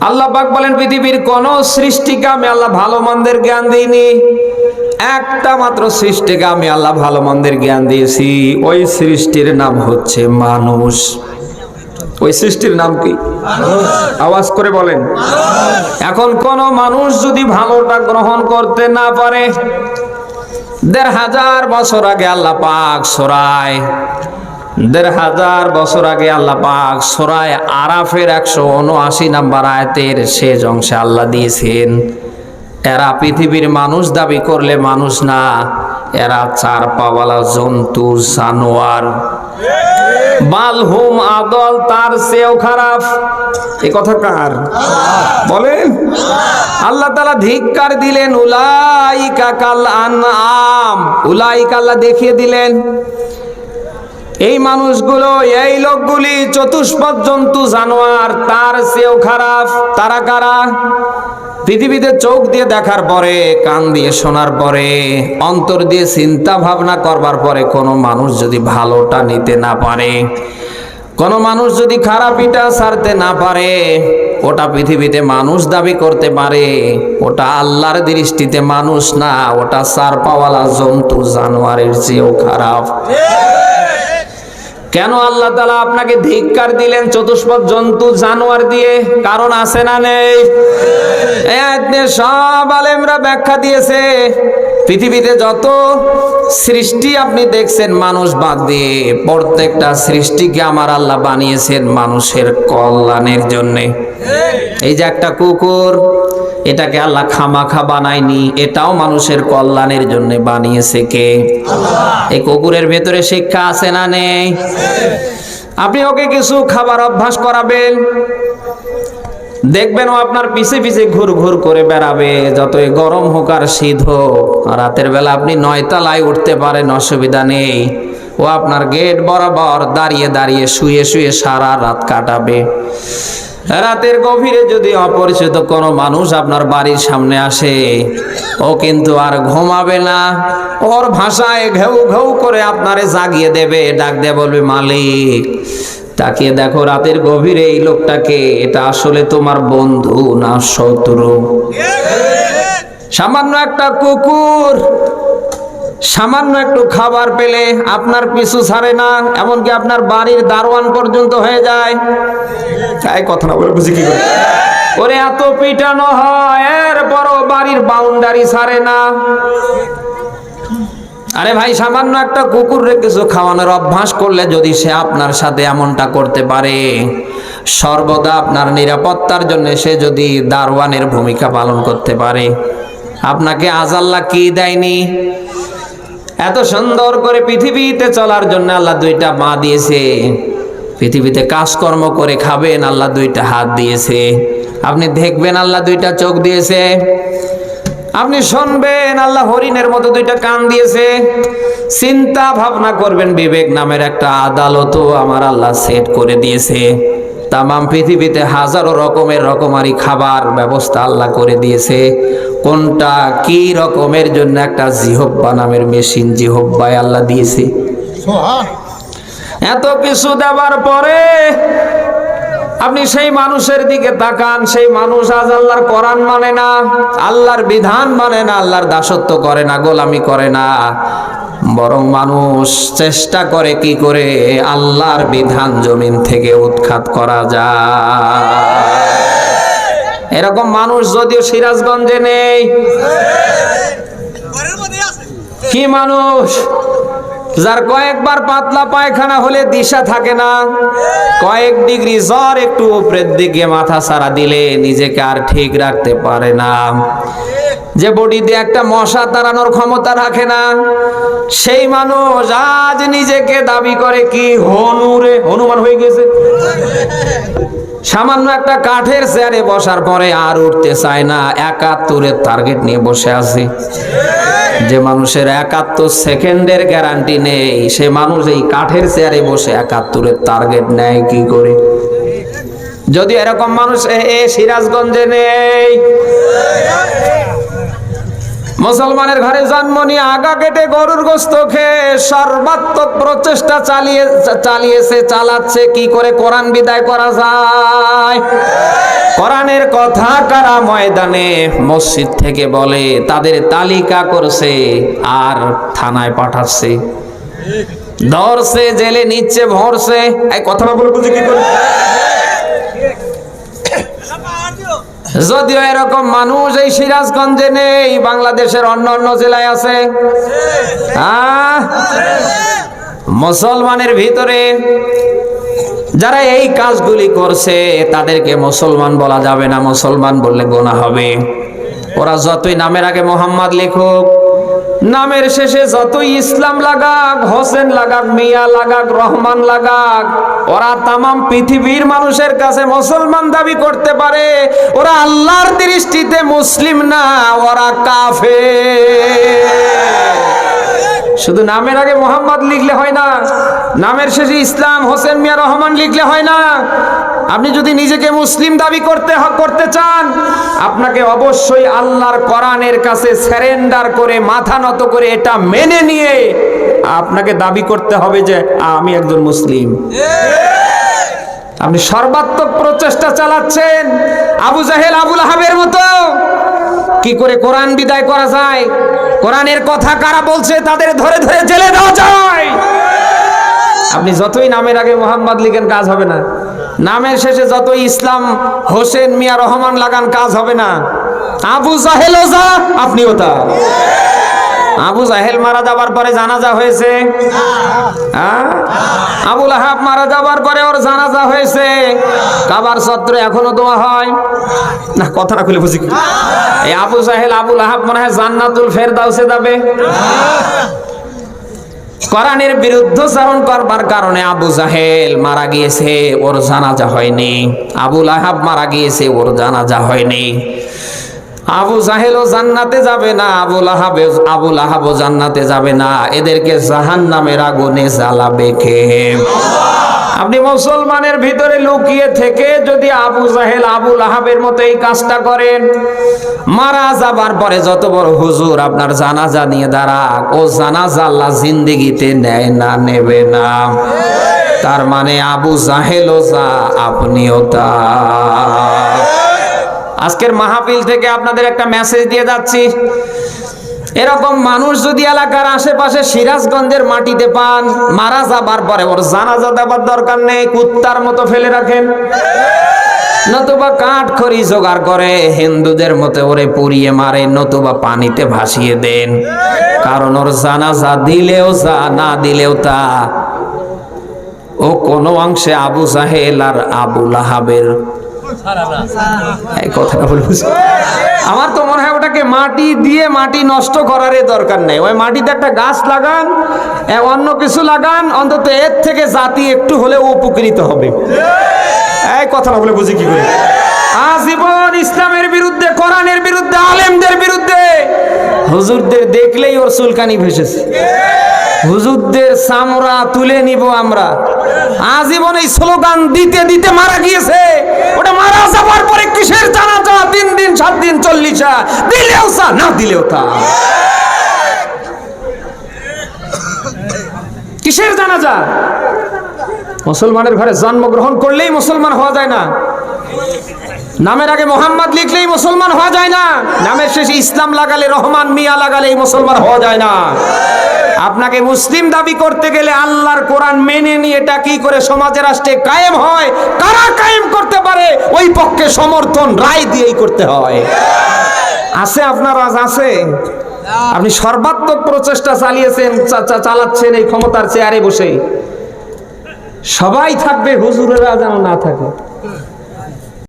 আল্লাহ পাক বলেন পৃথিবীর কোন সৃষ্টিকে আমি আল্লাহ ভালো মন্দের জ্ঞান দিইনি। একটা মাত্র সৃষ্টিকে আমি আল্লাহ ভালো মন্দের জ্ঞান দিয়েছি। ওই সৃষ্টির নাম হচ্ছে মানুষ। ওই সৃষ্টির নাম কি? আওয়াজ করে বলেন। এখন কোন মানুষ যদি ভালোটা গ্রহণ করতে না পারে দেড় হাজার বছর আগে আল্লাহ পাক সরায় দেড় হাজার বছর আগে আল্লাহ পাক সরায় আরাফের একশো উনআশি নাম্বার আয়াতের শেষ অংশে আল্লাহ দিয়েছেন, এরা পৃথিবীর মানুষ দাবি করলে মানুষ না, এরা চার পাওয়ালা জন্তু, জানোয়ার। বালহুম আদল, তার চেয়েও খারাপ। এ কথা কার? বলেন। আল্লাহ তালা ধিক্কার দিলেন, উলাইকা কাল আম উলাইকা আল্লাহ দেখিয়ে দিলেন। এই মানুষগুলো, এই লোকগুলি চতুষ্পদ জন্তু, জানোয়ার, তার চেয়েও খারাপ। তারা কারা? পৃথিবীতে চোখ দিয়ে দেখার পরে, কান দিয়ে শোনার পরে, অন্তর দিয়ে চিন্তা ভাবনা করবার পরে কোনো মানুষ যদি ভালোটা নিতে না পারে, কোন মানুষ যদি খারাপিটা ছাড়তে না পারে, ওটা পৃথিবীতে মানুষ দাবি করতে পারে, ওটা আল্লাহর দৃষ্টিতে মানুষ না, ওটা সার পাওয়ালা জন্তু, জানোয়ারের চেয়েও খারাপ। কেন আল্লাহ তালা আপনাকে ধিক্কার দিলেন চতুষ্পদ জন্তু জানোয়ার দিয়ে? কারণ আছে না নেই? সব আলেমরা ব্যাখ্যা দিয়েছে। পৃথিবীতে যত সৃষ্টি আপনি দেখছেন, মানুষ বাদ দিয়ে প্রত্যেকটা সৃষ্টিকে আমার আল্লাহ বানিয়েছেন মানুষের কল্যাণের জন্যে। এই যে একটা কুকুর, এটাকে আল্লাহ খামাখা বানায়নি, এটাও মানুষের কল্যাণের জন্য বানিয়েছে কে? এই কুকুরের ভেতরে শিক্ষা আছে না নেই? আপনি ওকে কিছু খাবার অভ্যাস করাবেন দেখবেন ও আপনার পিছে পিছে ঘুর ঘুর করে বেড়াবে, যতই গরম হোক আর শীত হোক। রাতের বেলা আপনি নয়তলায় উঠতে পারেন, অসুবিধা নেই। ও আপনার গেট বরাবর দাঁড়িয়ে দাঁড়িয়ে শুয়ে শুয়ে সারা রাত কাটাবে। রাতের গভীরে যদি অপরিচিত কোনো মানুষ আপনার বাড়ির সামনে আসে, ও কিন্তু আর ঘুমাবে না। ওর ভাষায় ঘেউ ঘেউ করে আপনারে জাগিয়ে দেবে, ডাক দিয়ে বলবে, মালিক তাকিয়ে দেখো রাতের গভীরে এই লোকটাকে, এটা আসলে তোমার বন্ধু না শত্রু? সামান্য একটা কুকুর, সামান্য একটু খাবার পেলে আপনার পিছু ছাড়ে না, এমনকি আপনার বাড়ির দারোয়ান পর্যন্ত হয়ে যায়। তাই কথা না বলে বুঝি কি করে? ওরে এত পিটানো হয়, এরপরও বাড়ির বাউন্ডারি ছাড়ে না। আরে ভাই, সামান্য একটা কুকুররে কিছু খাওয়ানোর অভ্যাস করলে যদি সে আপনার সাথে এমনটা করতে পারে, সর্বদা আপনার নিরাপত্তার জন্য সে যদি দারোয়ানের ভূমিকা পালন করতে পারে। আপনাকে আজাল্লা কি দেয়নি? এত সুন্দর করে পৃথিবীতে চলার জন্য আল্লাহ দুইটা মা দিয়েছে। পৃথিবীতে কাজকর্ম করে খাবেন, আল্লাহ দুইটা হাত দিয়েছে। আপনি দেখবেন আল্লাহ দুইটা চোখ দিয়েছে। আপনি শুনবেন আল্লাহ হরিণের মতো দুইটা কান দিয়েছে। চিন্তা ভাবনা করবেন বিবেক নামের একটা আদালতও আমার আল্লাহ সেট করে দিয়েছে। তামাম পৃথিবীতে হাজারো রকমের রকমারি খাবার ব্যবস্থা আল্লাহ করে দিয়েছে। কোনটা কি রকমের জন্য একটা জিহব্বা নামের মেশিন জিহব্বায় আল্লাহ দিয়েছে। এত কিছু দেওয়ার পরে আপনি সেই মানুষের দিকে তাকান সেই মানুষ আজ আল্লাহর কোরআন মানে না আল্লাহর বিধান মানে না আল্লাহর দাসত্ব করে না গোলামি করে না। বরং মানুষ চেষ্টা করে কি করে? আল্লাহর বিধান জমিন থেকে উৎখাত করা যায়। এরকম মানুষ যদিও সিরাজগঞ্জে নেই। কি মানুষ? যার কয়েকবার পাতলা পায়খানা হলে দিশা থাকে না। কয়েক ডিগ্রি জ্বর একটু উপরের দিকে মাথা সারা দিলে নিজেকে আর ঠিক রাখতে পারে না। যে বডিতে একটা মশা তাড়ানোর ক্ষমতা রাখে না, সেই মানুষ আজ নিজেকে দাবি করে কি, হনুরে, হনুমান হয়ে গেছে সামান্য একটা কাঠের চেয়ারে বসার পরে আর উঠতে চায় না। একাত্তরের টার্গেট নিয়ে বসে আছে। যে মানুষের একাত্তর সেকেন্ডের গ্যারান্টি নেই, সে মানুষ এই কাঠের চেয়ারে বসে একাত্তরের টার্গেট নেয় কি করে? যদি এরকম মানুষ এ- সিরাজগঞ্জে নেই মুসলমানের ঘরে জন্ম নিয়ে আগা কেটে গরুর গোস্ত খেয়ে সর্বাত্মক প্রচেষ্টা চালিয়ে, চালিয়েছে, চালাচ্ছে, কি করে কোরআন বিদায় করা যায়? কোরআনের কথা কারা ময়দানে মসজিদ থেকে বলে, তাদের তালিকা করছে আর থানায় পাঠাচ্ছে। ধরছে, জেলে নিচ্ছে ভরছে এই কথাটা বলে বুঝি কি করে? যদিও এরকম মানুষ এই সিরাজগঞ্জে নেই, বাংলাদেশের অন্য অন্য জেলায় আছে? মুসলমানের ভিতরে যারা এই কাজগুলি করছে, তাদেরকে মুসলমান বলা যাবে না, মুসলমান বললে গোনা হবে ওরা যতই নামের আগে মোহাম্মদ লেখুক নামের শেষে যতই ইসলাম লাগাক, হোসেন লাগাক, মিয়া লাগাক, রহমান লাগাক, ওরা তামাম পৃথিবীর মানুষের কাছে মুসলমান দাবি করতে পারে। ওরা আল্লাহর দৃষ্টিতে মুসলিম না, ওরা কাফে শুধু নামের আগে মোহাম্মদ লিখলে হয় না, নামের শেষে ইসলাম হোসেন মিয়া রহমান লিখলে হয় না। আপনি যদি নিজেকে মুসলিম দাবি করতে করতে চান, আপনাকে অবশ্যই আল্লাহর কোরআনের কাছে স্যারেন্ডার করে, মাথা নত করে এটা মেনে নিয়ে আপনাকে দাবি করতে হবে যে, আমি একজন মুসলিম। আপনি সর্বাত্মক প্রচেষ্টা চালাচ্ছেন, আবু জাহেল আবুল আহাবের মতো। কি করে কোরআন বিদায় করা যায়? কোরআনের কথা কারা বলছে তাদের ধরে ধরে জেলে দেওয়া যায়। আপনি যতই নামের আগে মোহাম্মদ লিখেন, কাজ হবে না। নামের শেষে যতই ইসলাম, হোসেন মিয়া রহমান লাগান, কাজ হবে না। আবু জাহেলও যা, আপনিও তা। আবু জাহেল মারা যাবার পরে জানাজা হয়েছে। হ্যাঁ? মারা যাবার পরে ওর জানাজা হয়েছে। কাবার সত্র এখনও দোয়া হয়। না কথাটা খুলে বুঝি? এই আবু জাহেল আবুল আহাব মনে হয় জান্নাতুল ফেরদাউসে যাবে। কোরআনের বিরুদ্ধচারণ করবার কারণে আবু জাহেল মারা গিয়েছে, ওর জানাজা হয়নি। আবুল আহাব মারা গিয়েছে, ওর জানাজা হয়নি। আবু জাহেলও জান্নাতে যাবে না আবুল আহাবে আবুল আহাবও জান্নাতে যাবে না। এদেরকে জাহান নামের আগুনে জ্বালাবে কে? আপনি মুসলমানের ভিতরে লুকিয়ে থেকে যদি আবু জাহেল আবুল আহাবের মতো এই কাজটা করেন, মারা যাবার পরে যত বড় হুজুর আপনার জানাজা নিয়ে দাঁড়াক, ও জানাজা আল্লাহ জিন্দিগিতে নেয় না, নেবে না। তার মানে আবু জাহেলও যা, আপনিও তা। আজকের মাহফিল থেকে আপনাদের একটা মেসেজ দিয়ে যাচ্ছি। এরকম মানুষ যদি এলাকার আশেপাশে সিরাজগঞ্জের মাটিতে পান, মারা যাবার পরে ওর জানাজা দেবার দরকার নেই, কুত্তার মতো ফেলে রাখেন। নতুবা কাঠ খড়ি জোগাড় করে, হিন্দুদের মতো ওরে পুড়িয়ে মারে, নতুবা পানিতে ভাসিয়ে দেন। কারণ ওর জানাজা দিলেও যা, না দিলেও তা। ও কোনো অংশে আবু জাহেল আর আবু লাহাবের আমার তো মনে হয় ওটাকে মাটি দিয়ে মাটি নষ্ট করার দরকার নেই। ওই মাটিতে একটা গাছ লাগান অন্য কিছু লাগান, অন্তত এর থেকে জাতি একটু হলেও উপকৃত হবে। এই কথাটা বলে বুঝি কি করে? আজীবন ইসলামের বিরুদ্ধে, কোরআনের বিরুদ্ধে, আলেমদের বিরুদ্ধে হুজুরদের দেখলেই ওর চুলকানি ভেসেছে। হুজুরদের সামরা তুলে নিব আমরা। আজীবন এই স্লোগান দিতে দিতে মারা গিয়েছে। ওটা মারা যাবার পরে কিসের জানা জানাজা? তিন দিন, সাত দিন, চল্লিশা দিলেও তা, না দিলেও তা। কিসের জানাজা? মুসলমানের ঘরে জন্মগ্রহণ করলেই মুসলমান হওয়া যায় না। নামের আগে মোহাম্মদ লিখলেই মুসলমান হওয়া যায় না। নামের শেষে ইসলাম লাগালে, রহমান মিয়া লাগালেই মুসলমান হওয়া যায় না। আপনাকে মুসলিম দাবি করতে গেলে আল্লাহর কোরআন মেনে নিয়ে এটা কি করে সমাজে রাষ্ট্রে কায়েম হয়? কারা কায়েম করতে পারে? ওই পক্ষে সমর্থন, রায় দিয়েই করতে হয়। আছে আপনার আজ, আছে? আপনি সর্বাত্মক প্রচেষ্টা চালিয়েছেন চালাচ্ছেন এই ক্ষমতার চেয়ারে বসে। সবাই থাকবে, হুজুরেরা যেন না থাকে।